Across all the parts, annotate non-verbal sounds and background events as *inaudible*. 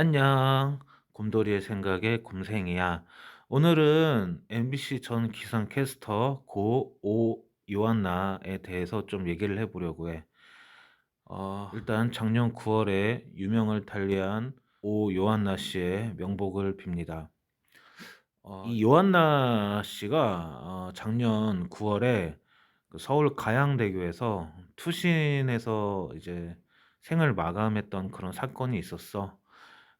안녕. 곰돌이의 생각에 곰생이야. 오늘은 MBC 전 기상캐스터 고 오 요한나에 대해서 좀 얘기를 해보려고 해. 어, 일단 작년 9월에 유명을 달리한 오 요한나 씨의 명복을 빕니다. 어, 이 요한나 씨가 어, 작년 9월에 그 서울 가양대교에서 투신해서 이제 생을 마감했던 그런 사건이 있었어.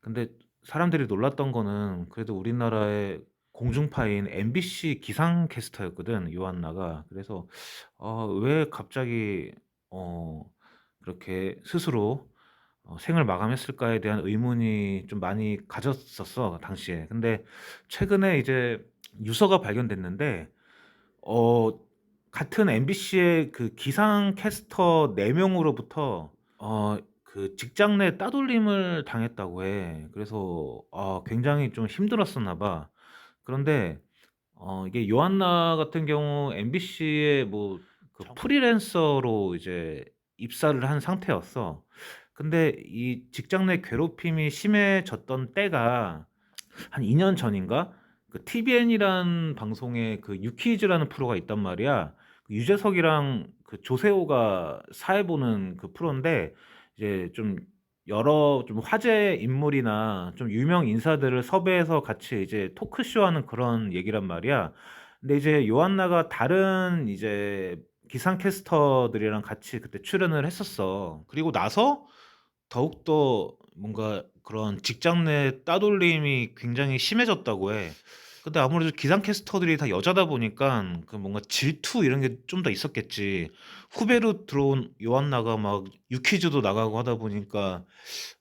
근데 사람들이 놀랐던 거는 그래도 우리나라의 공중파인 MBC 기상캐스터였거든, 요한나가. 그래서 어, 왜 갑자기 어, 그렇게 스스로 어, 생을 마감했을까에 대한 의문이 좀 많이 가졌었어, 당시에. 근데 최근에 이제 유서가 발견됐는데, 어, 같은 MBC의 그 기상캐스터 4 명으로부터 어, 그 직장 내 따돌림을 당했다고 해. 그래서 어, 굉장히 좀 힘들었었나 봐. 그런데 어, 이게 요한나 같은 경우 MBC의 뭐그 프리랜서로 이제 입사를 한 상태였어. 근데 이 직장 내 괴롭힘이 심해졌던 때가 한 2 년 전인가? 그 TVN이란 방송에 그 유퀴즈라는 프로가 있단 말이야. 그 유재석이랑 그 조세호가 사회 보는 그 프로인데 이제 좀 여러 좀 화제 인물이나 좀 유명 인사들을 섭외해서 같이 이제 토크쇼 하는 그런 얘기란 말이야. 근데 이제 요한나가 다른 이제 기상캐스터들이랑 같이 그때 출연을 했었어. 그리고 나서 더욱더 뭔가 그런 직장 내 따돌림이 굉장히 심해졌다고 해. 근데 아무래도 기상캐스터들이 다 여자다 보니까 그 뭔가 질투 이런 게 좀 더 있었겠지. 후배로 들어온 요한나가 막 유퀴즈도 나가고 하다 보니까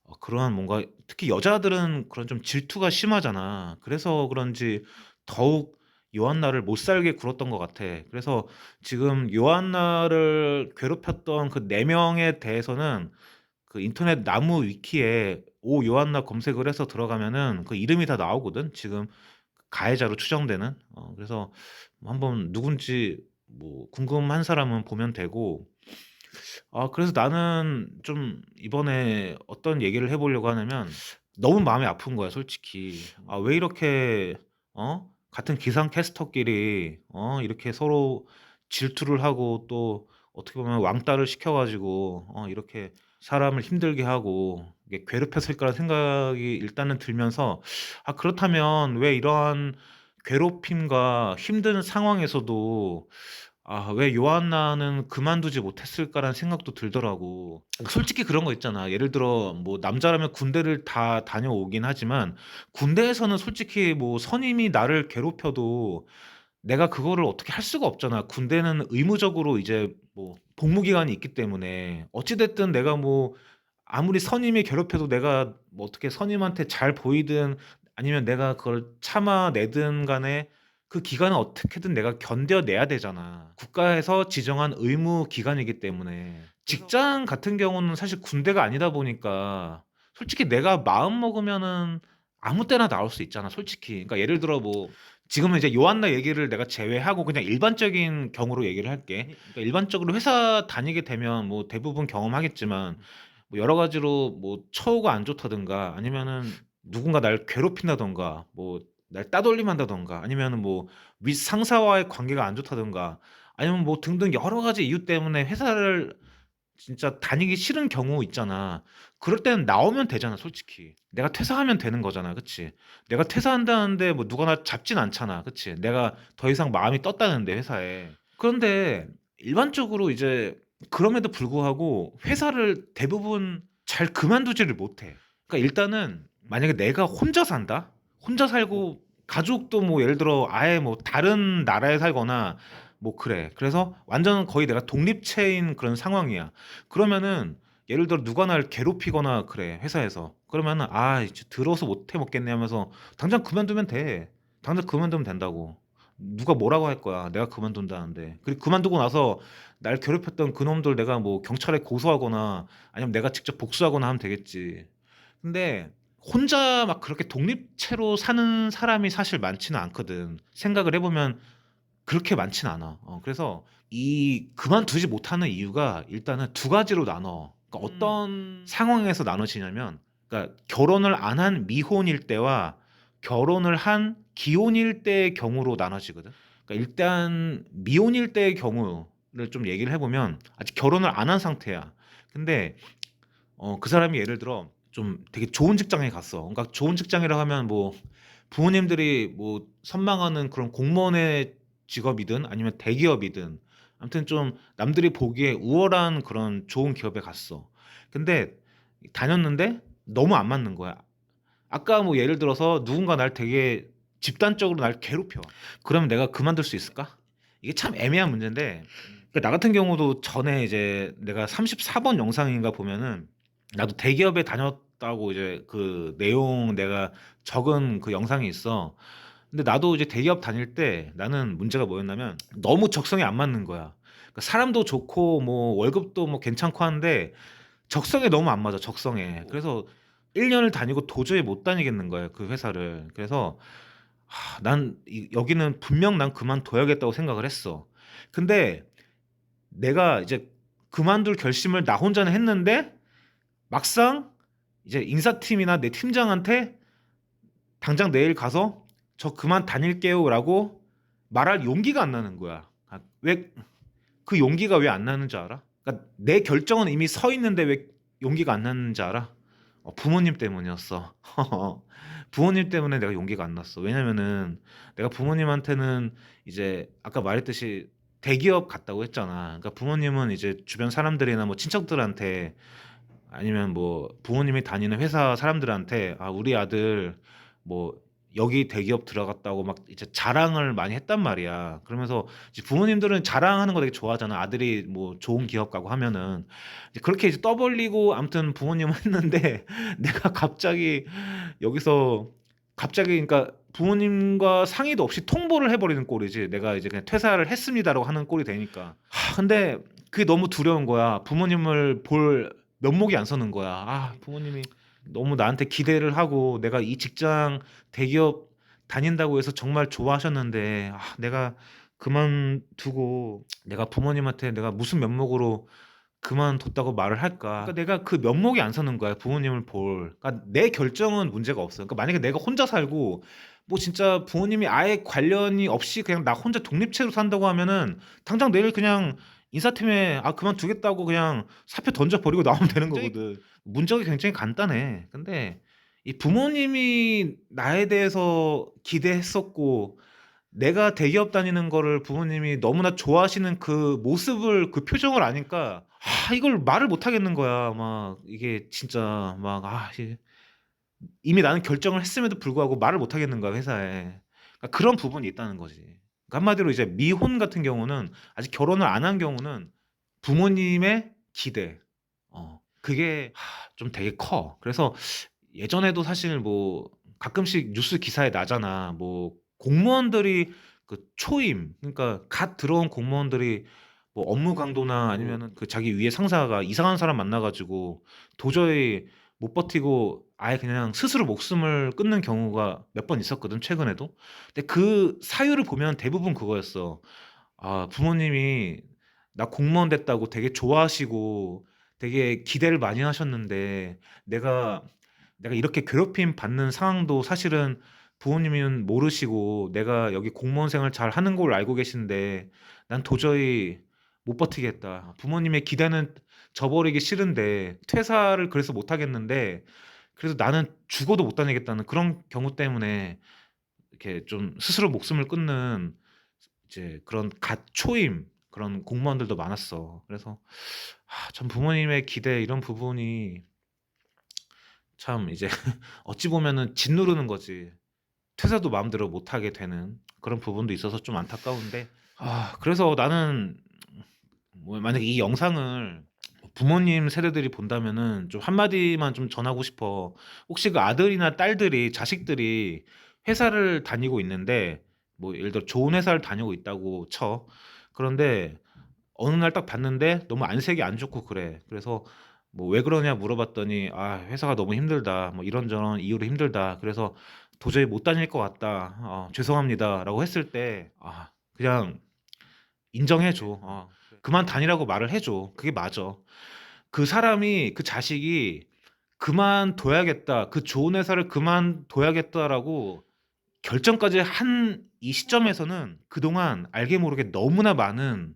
어, 그러한 뭔가 특히 여자들은 그런 좀 질투가 심하잖아. 그래서 그런지 더욱 요한나를 못 살게 굴었던 것 같아. 그래서 지금 요한나를 괴롭혔던 그네 명에 대해서는 그 인터넷 나무 위키에 오 요한나 검색을 해서 들어가면은 그 이름이 다 나오거든. 지금 가해자로 추정되는. 어, 그래서 한번 누군지 뭐 궁금한 사람은 보면 되고. 아, 그래서 나는 좀 이번에 어떤 얘기를 해 보려고 하냐면 너무 마음이 아픈 거야, 솔직히. 아, 왜 이렇게 어? 같은 기상캐스터끼리 어? 이렇게 서로 질투를 하고 또 어떻게 보면 왕따를 시켜 가지고 어, 이렇게 사람을 힘들게 하고 괴롭혔을 거라는 생각이 일단은 들면서 아 그렇다면 왜 이러한 괴롭힘과 힘든 상황에서도 아 왜 요한나는 그만두지 못했을까라는 생각도 들더라고. 솔직히 그런 거 있잖아. 예를 들어 뭐 남자라면 군대를 다 다녀오긴 하지만 군대에서는 솔직히 뭐 선임이 나를 괴롭혀도 내가 그거를 어떻게 할 수가 없잖아. 군대는 의무적으로 이제 뭐 복무 기간이 있기 때문에 어찌 됐든 내가 뭐 아무리 선임이 괴롭혀도 내가 뭐 어떻게 선임한테 잘 보이든 아니면 내가 그걸 참아내든 간에 그 기간은 어떻게든 내가 견뎌내야 되잖아. 국가에서 지정한 의무 기간이기 때문에. 직장 같은 경우는 사실 군대가 아니다 보니까 솔직히 내가 마음 먹으면은 아무 때나 나올 수 있잖아, 솔직히. 그러니까 예를 들어 뭐 지금은 이제 요한나 얘기를 내가 제외하고 그냥 일반적인 경우로 얘기를 할게. 그러니까 일반적으로 회사 다니게 되면 뭐 대부분 경험하겠지만 뭐 여러 가지로 뭐 처우가 안 좋다든가 아니면은 누군가 날 괴롭힌다든가 뭐 날 따돌림한다든가 아니면은 뭐 윗 상사와의 관계가 안 좋다든가 아니면 뭐 등등 여러 가지 이유 때문에 회사를 진짜 다니기 싫은 경우 있잖아. 그럴 때는 나오면 되잖아, 솔직히. 내가 퇴사하면 되는 거잖아, 그치? 내가 퇴사한다는데 뭐 누가 나 잡진 않잖아, 그치? 내가 더 이상 마음이 떴다는데, 회사에. 그런데 일반적으로 이제 그럼에도 불구하고 회사를 대부분 잘 그만두지를 못해. 그러니까 일단은 만약에 내가 혼자 산다? 혼자 살고 가족도 뭐 예를 들어 아예 뭐 다른 나라에 살거나 뭐 그래. 그래서 완전 거의 내가 독립체인 그런 상황이야. 그러면은 예를 들어 누가 날 괴롭히거나 그래 회사에서 그러면은 아 이제 들어서 못 해 먹겠네 하면서 당장 그만두면 돼. 당장 그만두면 된다고. 누가 뭐라고 할 거야. 내가 그만둔다는데. 그리고 그만두고 나서 날 괴롭혔던 그놈들 내가 뭐 경찰에 고소하거나 아니면 내가 직접 복수하거나 하면 되겠지. 근데 혼자 막 그렇게 독립체로 사는 사람이 사실 많지는 않거든. 생각을 해보면 그렇게 많진 않아. 어, 그래서 이 그만두지 못하는 이유가 일단은 두 가지로 나눠. 그러니까 음. 어떤 상황에서 나눠지냐면 그러니까 결혼을 안 한 미혼일 때와 결혼을 한 기혼일 때의 경우로 나눠지거든. 그러니까 일단 미혼일 때의 경우를 좀 얘기를 해보면 아직 결혼을 안 한 상태야. 근데 어, 그 사람이 예를 들어 좀 되게 좋은 직장에 갔어. 그러니까 좋은 직장이라고 하면 뭐 부모님들이 뭐 선망하는 그런 공무원의 직업이든 아니면 대기업이든 아무튼 좀 남들이 보기에 우월한 그런 좋은 기업에 갔어. 근데 다녔는데 너무 안 맞는 거야. 아까 뭐 예를 들어서 누군가 날 되게 집단적으로 날 괴롭혀. 그러면 내가 그만둘 수 있을까? 이게 참 애매한 문제인데 그나 같은 경우도 전에 이제 내가 34번 영상인가 보면은 나도 대기업에 다녔다고 이제 그 내용 내가 적은 그 영상이 있어. 근데 나도 이제 대기업 다닐 때 나는 문제가 뭐였냐면 너무 적성에 안 맞는 거야. 그러니까 사람도 좋고 뭐 월급도 뭐 괜찮고 한데 적성에 너무 안 맞아, 적성에. 그래서 1년을 다니고 도저히 못 다니겠는 거예요, 그 회사를. 그래서 하, 난 이- 여기는 분명 난 그만둬야겠다고 생각을 했어. 근데 내가 이제 그만둘 결심을 나 혼자는 했는데 막상 이제 인사팀이나 내 팀장한테 당장 내일 가서 저 그만 다닐게요라고 말할 용기가 안 나는 거야. 아, 왜그 용기가 왜 안 나는 줄 알아? 그러니까 내 결정은 이미 서 있는데 왜 용기가 안 나는 줄 알아? 어, 부모님 때문이었어. *laughs* 부모님 때문에 내가 용기가 안 났어. 왜냐면은 내가 부모님한테는 이제 아까 말했듯이 대기업 갔다고 했잖아. 그러니까 부모님은 이제 주변 사람들이나 뭐 친척들한테 아니면 뭐 부모님이 다니는 회사 사람들한테 아 우리 아들 뭐 여기 대기업 들어갔다고 막 이제 자랑을 많이 했단 말이야. 그러면서 이제 부모님들은 자랑하는 거 되게 좋아하잖아. 아들이 뭐 좋은 기업 가고 하면은 이제 그렇게 이제 떠벌리고 아무튼 부모님은 *laughs* 했는데 내가 갑자기 여기서 갑자기 그러니까 부모님과 상의도 없이 통보를 해버리는 꼴이지. 내가 이제 그냥 퇴사를 했습니다라고 하는 꼴이 되니까. 하, 근데 그게 너무 두려운 거야. 부모님을 볼 면목이 안 서는 거야. 아, 부모님이 너무 나한테 기대를 하고 내가 이 직장 대기업 다닌다고 해서 정말 좋아하셨는데 아, 내가 그만두고 내가 부모님한테 내가 무슨 면목으로 그만뒀다고 말을 할까? 그러니까 내가 그 면목이 안 서는 거야. 부모님을 볼. 그러니까 내 결정은 문제가 없어. 그러니까 만약에 내가 혼자 살고 뭐 진짜 부모님이 아예 관련이 없이 그냥 나 혼자 독립체로 산다고 하면은 당장 내일 그냥 인사팀에 아 그만두겠다고 그냥 사표 던져 버리고 나오면 되는 거거든. 문제가 굉장히 간단해. 근데 이 부모님이 나에 대해서 기대했었고 내가 대기업 다니는 거를 부모님이 너무나 좋아하시는 그 모습을 그 표정을 아니까 아 이걸 말을 못 하겠는 거야. 막 이게 진짜 막아 이미 나는 결정을 했음에도 불구하고 말을 못 하겠는 거야 회사에. 그러니까 그런 부분이 있다는 거지. 그러니까 한마디로 이제 미혼 같은 경우는 아직 결혼을 안 한 경우는 부모님의 기대, 어 그게 하, 좀 되게 커. 그래서 예전에도 사실 뭐 가끔씩 뉴스 기사에 나잖아. 뭐 공무원들이 그 초임, 그러니까 갓 들어온 공무원들이 뭐 업무 강도나 아니면은 그 자기 위에 상사가 이상한 사람 만나가지고 도저히 못 버티고 아예 그냥 스스로 목숨을 끊는 경우가 몇 번 있었거든, 최근에도. 근데 그 사유를 보면 대부분 그거였어. 아, 부모님이 나 공무원 됐다고 되게 좋아하시고 되게 기대를 많이 하셨는데 내가 내가 이렇게 괴롭힘 받는 상황도 사실은 부모님은 모르시고 내가 여기 공무원 생활 잘 하는 걸 알고 계신데 난 도저히 못 버티겠다. 부모님의 기대는 저버리기 싫은데 퇴사를 그래서 못 하겠는데 그래서 나는 죽어도 못 다니겠다는 그런 경우 때문에 이렇게 좀 스스로 목숨을 끊는 이제 그런 갓 초임 그런 공무원들도 많았어. 그래서 아, 참 부모님의 기대 이런 부분이 참 이제 *laughs* 어찌 보면은 짓누르는 거지. 퇴사도 마음대로 못 하게 되는 그런 부분도 있어서 좀 안타까운데 아, 그래서 나는 뭐 만약에 이 영상을 부모님 세대들이 본다면은 좀 한마디만 좀 전하고 싶어. 혹시 그 아들이나 딸들이 자식들이 회사를 다니고 있는데 뭐 예를 들어 좋은 회사를 다니고 있다고 쳐. 그런데 어느 날 딱 봤는데 너무 안색이 안 좋고 그래. 그래서 뭐 "왜 그러냐?" 물어봤더니 "아 회사가 너무 힘들다. 뭐 이런저런 이유로 힘들다. 그래서 도저히 못 다닐 것 같다. 어 죄송합니다."라고 했을 때 아 그냥 인정해 줘. 어. 그만 다니라고 말을 해 줘. 그게 맞아. 그 사람이 그 자식이 그만둬야겠다. 그 좋은 회사를 그만둬야겠다라고 결정까지 한 이 시점에서는 그동안 알게 모르게 너무나 많은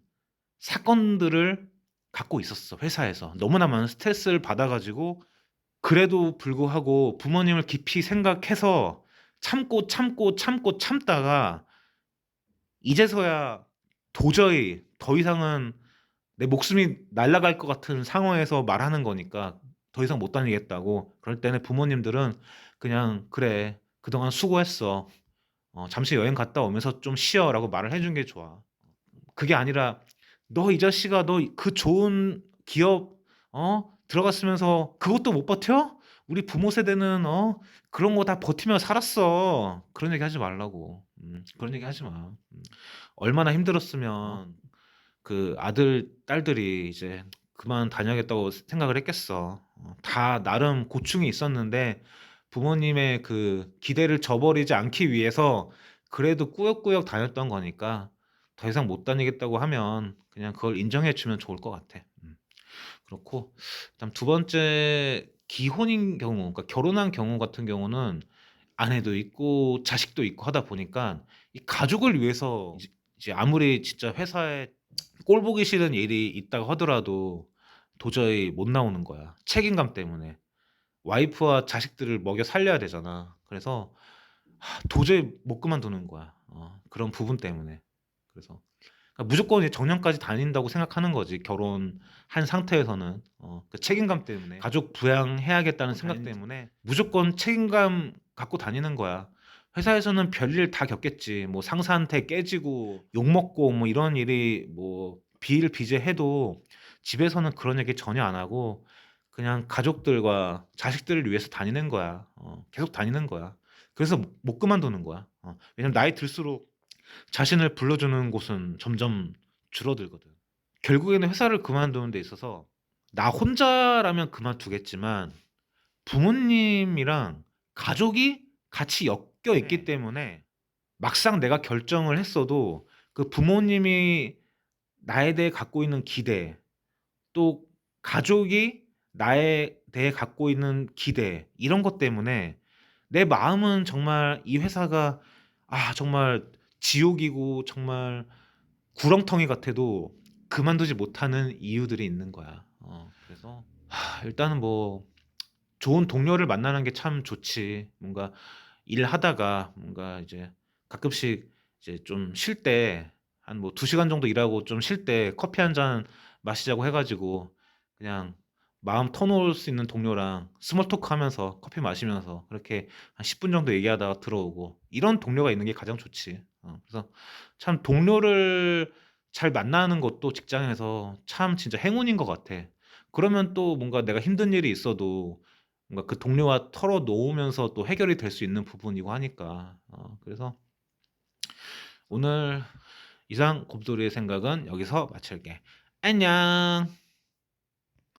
사건들을 갖고 있었어 회사에서. 너무나 많은 스트레스를 받아 가지고 그래도 불구하고 부모님을 깊이 생각해서 참고, 참고, 참고 참다가 이제서야 도저히 더 이상은 내 목숨이 날아갈 것 같은 상황에서 말하는 거니까 더 이상 못 다니겠다고. 그럴 때는 부모님들은 그냥 "그래. 그동안 수고했어. 어 잠시 여행 갔다 오면서 좀 쉬어."라고 말을 해 주는 게 좋아. 그게 아니라 "너 이 자식아 너 그 좋은 기업 어 들어갔으면서 그것도 못 버텨? 우리 부모 세대는 어 그런 거 다 버티며 살았어." 그런 얘기 하지 말라고. 음 그런 얘기 하지 마. 음. 얼마나 힘들었으면 그 아들, 딸들이 이제 그만 다녀야겠다고 생각을 했겠어. 어 다 나름 고충이 있었는데 부모님의 그 기대를 저버리지 않기 위해서 그래도 꾸역꾸역 다녔던 거니까 더 이상 못 다니겠다고 하면 그냥 그걸 인정해 주면 좋을 것 같아. 음. 그렇고 그다음 두 번째 기혼인 경우 그러니까 결혼한 경우 같은 경우는 아내도 있고 자식도 있고 하다 보니까 이 가족을 위해서 이제 이제 아무리 진짜 회사에 꼴 보기 싫은 일이 있다고 하더라도 도저히 못 나오는 거야 책임감 때문에. 와이프와 자식들을 먹여 살려야 되잖아. 그래서 하 도저히 못 그만두는 거야. 어 그런 부분 때문에. 그래서 그러니까 무조건 이제 정년까지 다닌다고 생각하는 거지 결혼한 상태에서는. 어 그 책임감 때문에. 가족 부양해야겠다는 생각 때문에 무조건 책임감 갖고 다니는 거야. 회사에서는 별일 다 겪겠지. 뭐 상사한테 깨지고 욕 먹고 뭐 이런 일이 뭐 비일비재해도 집에서는 그런 얘기 전혀 안 하고 그냥 가족들과 자식들을 위해서 다니는 거야. 어 계속 다니는 거야. 그래서 못못 그만두는 거야. 어 왜냐면 나이 들수록 자신을 불러주는 곳은 점점 줄어들거든. 결국에는 회사를 그만두는 데 있어서 나 혼자라면 그만두겠지만 부모님이랑 가족이 같이 엮여 있기 네. 때문에 막상 내가 결정을 했어도 그 부모님이 나에 대해 갖고 있는 기대 또 가족이 나에 대해 갖고 있는 기대 이런 것 때문에 내 마음은 정말 이 회사가 아 정말 지옥이고 정말 구렁텅이 같아도 그만두지 못하는 이유들이 있는 거야. 어 그래서 하 일단은 뭐 좋은 동료를 만나는 게 참 좋지. 뭔가 일하다가 뭔가 이제 가끔씩 이제 좀 쉴 때 한 뭐 2 시간 정도 일하고 좀 쉴 때 커피 한 잔 마시자고 해 가지고 그냥 마음 터놓을 수 있는 동료랑 스몰 토크 하면서 커피 마시면서 그렇게 한 10분 정도 얘기하다가 들어오고 이런 동료가 있는 게 가장 좋지. 어 그래서 참 동료를 잘 만나는 것도 직장에서 참 진짜 행운인 것 같아. 그러면 또 뭔가 내가 힘든 일이 있어도 뭔가 그 동료와 털어 놓으면서 또 해결이 될 수 있는 부분이고 하니까. 어 그래서 오늘 이상 곰돌이의 생각은 여기서 마칠게. 안녕.